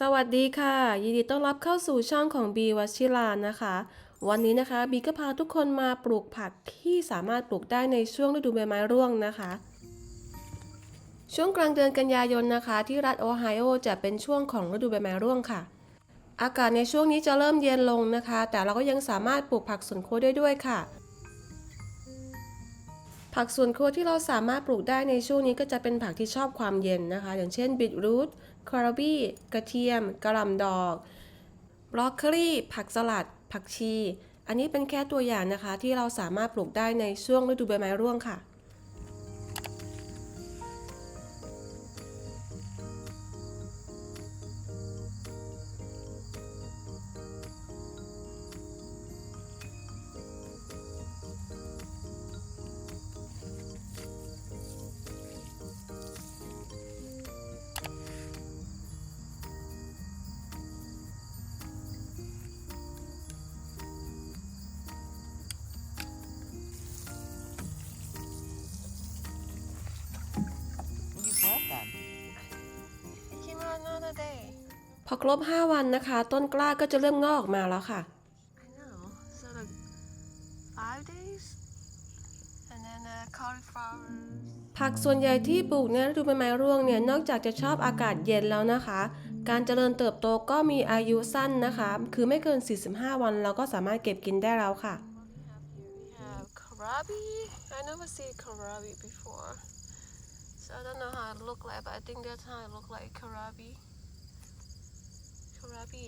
สวัสดีค่ะ ยินดีต้อนรับเข้าสู่ช่องของบีวัชิรานะคะ วันนี้นะคะบีก็พาทุกคนมาปลูกผักที่สามารถปลูกได้ในช่วงฤดูใบไม้ร่วงนะคะ ช่วงกลางเดือนกันยายนนะคะ ที่รัฐโอไฮโอจะเป็นช่วงของฤดูใบไม้ร่วงค่ะ อากาศในช่วงนี้จะเริ่มเย็นลงนะคะ แต่เราก็ยังสามารถปลูกผักสวนครัวได้ด้วยค่ะ ผักสวนครัวที่เราสามารถปลูกได้ในช่วงนี้ก็จะเป็นผักที่ชอบความเย็นนะคะ อย่างเช่นบีทรูท คาราบี้กระเทียมกระหล่ำดอกบรอกโคลีผักสลัด ผักชี อันนี้เป็นแค่ตัวอย่างนะคะที่เราสามารถปลูกได้ในช่วงฤดูใบไม้ร่วงค่ะ พอครบ 5 วันนะคะ ต้นกล้าก็จะเริ่มงอกออกมาแล้วค่ะ I know. So like five days, and then uh, cauliflower. ผักส่วนใหญ่ที่ปลูกในฤดูใบไม้ร่วงเนี่ยนอกจากจะชอบอากาศเย็นแล้วนะคะ การเจริญเติบโตก็มีอายุสั้นนะคะ คือไม่เกิน 45 วันเราก็สามารถเก็บกินได้แล้วค่ะ We have kohlrabi. I never see kohlrabi before, so I don't know how it look like, but I think that's how it look like kohlrabi. Kohlrabi.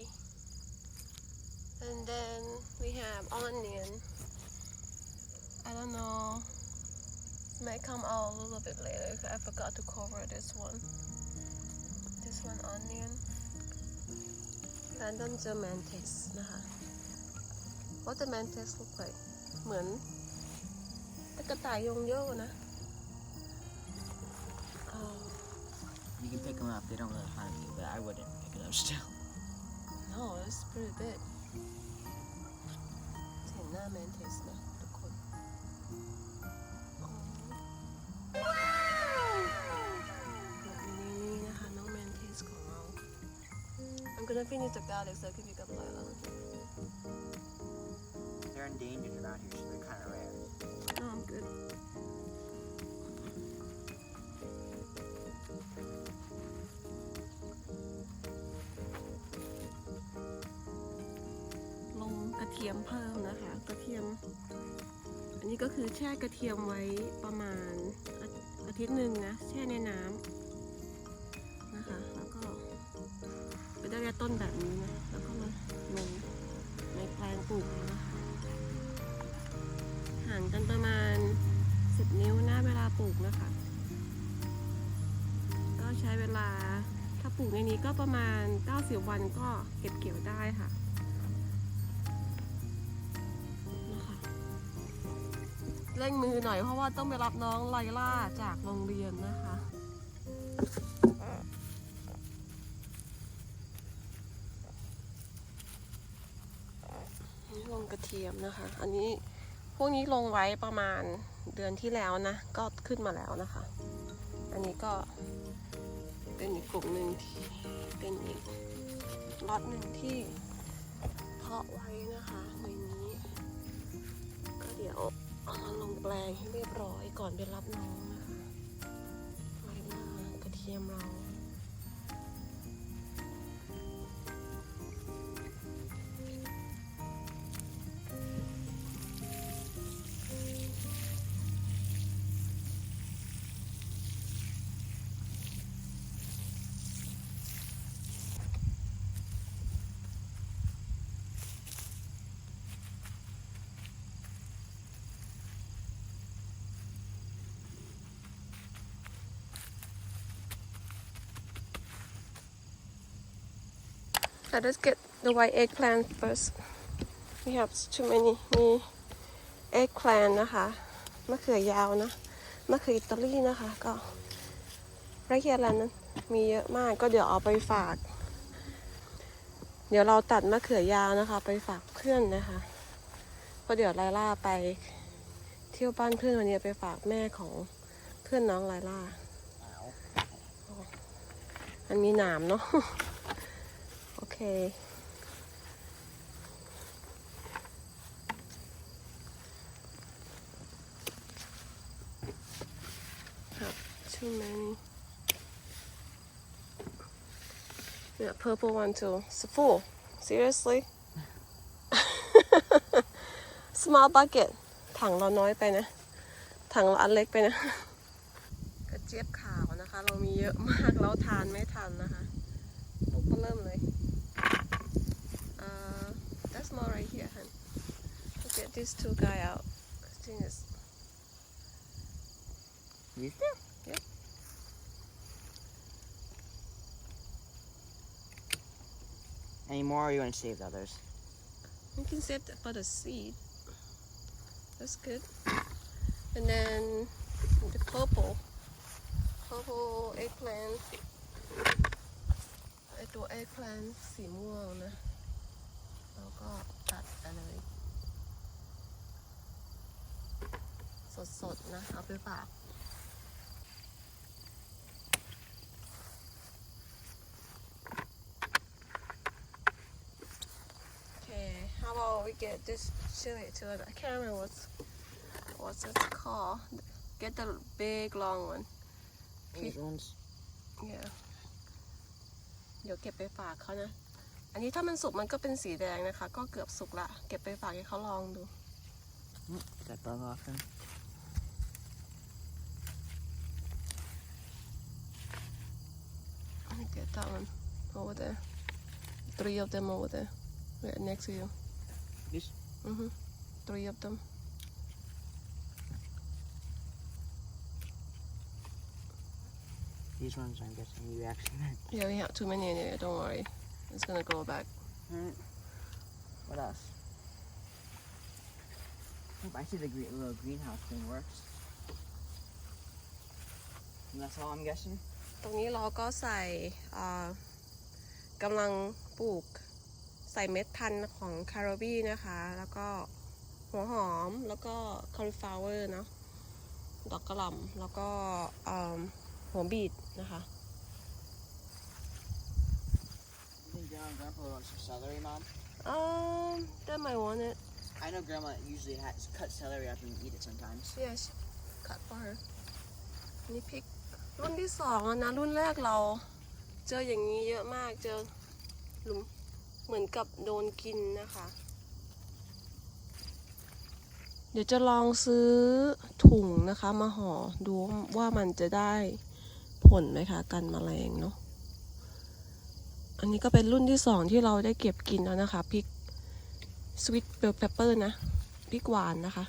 And then we have onion. I don't know. Might come out a little bit later. 'cause I forgot to cover this one. This one onion. Random Germantes นะคะ What the mantis look like เหมือนตะกระต่ายยงโย่นะ Oh, You can pick them up. They don't really harm you, but I wouldn't pick it up still. No it's pretty big เห็นหน้า mantis นะทุกคนอ๋อนี่นะคะน้อง mantis ของเรา I'm gonna finish the garlic so I can pick up later They're endangered around here, so they're kind of rare. no I'm good ระเทียมเพิ่มนะคะ กระเทียม อันนี้ก็คือแช่กระเทียมไว้ประมาณอาทิตย์หนึ่งนะแช่ในน้ำนะคะ แล้วก็ไปได้แค่ต้นแบบนี้นะแล้วก็มาลงในแปลงปลูกนะคะห่างกันประมาณ 10 นิ้วนะเวลาปลูกนะคะ ก็ใช้เวลาถ้าปลูกในนี้ก็ประมาณ 90 วันก็เก็บเกี่ยวได้ค่ะ เร่งมือหน่อยเพราะว่าต้องไปรับน้องไลล่าจากโรงเรียนนะคะนี่ลงกระเทียมนะคะ อันนี้พวกนี้ลงไว้ประมาณเดือนที่แล้วนะ ก็ขึ้นมาแล้วนะคะ อันนี้ก็เป็นอีกกลุ่มหนึ่งที่เป็นอีกล็อตหนึ่งที่เพาะไว้นะคะ แปลงให้เรียบร้อยก่อนไปรับน้องนะคะไว้หน้ากระเทียมเรา Let us get the white eggplant first. We have too many มี eggplant นะคะมะเขือยาวนะมะเขืออิตาลีนะคะก็ไรเคียรันนั้นมีเยอะมากก็เดี๋ยวเอาไปฝาก เดี๋ยวเราตัดมะเขือยาวนะคะ ไปฝากเพื่อนนะคะเพราะเดี๋ยวไลล่าไปเที่ยวบ้านเพื่อนวันนี้ไปฝากแม่ของเพื่อนน้องไลล่า Ow. มันมีหนามเนาะ too many yeah purple one too it's full seriously small bucket ถังเราน้อยไปนะ ถังเราอันเล็กไปนะ กระเจี๊ยบขาวนะคะ เรามีเยอะมาก เราทานไม่ทันนะคะลูกก็เริ่มเลย Let's get these two guy out I think it's These two? Yep. Any more or you want to save the others? You can save that for the seed. That's good. And then the purple, purple eggplant. ไอตัว eggplant สีม่วงนะ แล้วก็ สดๆนะเอาไปฝาก Okay, how about we get this chili to it? I can't remember what's what's it called. Get the big long one. These ones? Yeah. เดี๋ยวเก็บไปฝากเขานะอันนี้ถ้ามันสุกมันก็เป็นสีแดงนะคะ ก็เกือบสุกละ เก็บไปฝากให้เขาลองดู Mm, Get that bug off them. That one over there. Three of them over there. Right next to you. These? Mm-hmm. Three of them. These ones I'm guessing you actually meant. Yeah, we have too many in here. Don't worry. It's gonna go back. Alright. What else? I see the green, little greenhouse thing works. And that's all I'm guessing? ตรงนี้เราก็ใส่อ่ากำลังปลูกใส่เม็ดพันธุ์ของคาราบี้นะคะ แล้วก็หัวหอมแล้วก็คอลิฟลาวเวอร์เนาะดอกกระหล่ำแล้วก็อ่าหัวบีดนะคะ You think Grandma and Grandpa would want some celery, Mom? Um, that might want it. I know Grandma usually has cut celery up and eat it sometimes. Yes, cut for her. นี่พริก รุ่นที่สองแล้วนะ รุ่นแรกเรา เจออย่างนี้เยอะมากเจอหลุมเหมือนกับโดนกินนะคะ เดี๋ยวจะลองซื้อถุงนะคะ มาห่อดูว่ามันจะได้ผลไหมคะกันแมลงเนาะอันนี้ก็เป็นรุ่นที่สองที่เราได้เก็บกินแล้วนะคะพริกสวิตเบลเปเปอร์นะพริกหวานนะคะ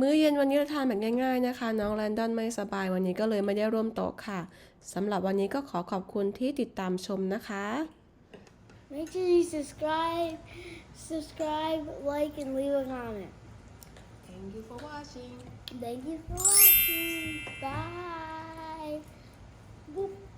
มื้อเย็นวันนี้เราทานแบบง่ายๆนะคะ น้องแลนดอนไม่สบายวันนี้ก็เลยไม่ได้ร่วมโต๊ะค่ะสำหรับวันนี้ก็ขอขอบคุณที่ติดตามชมนะคะ Make sure you subscribe, subscribe, like, and leave a comment. Thank you for watching Thank you for watching. Bye. Boop.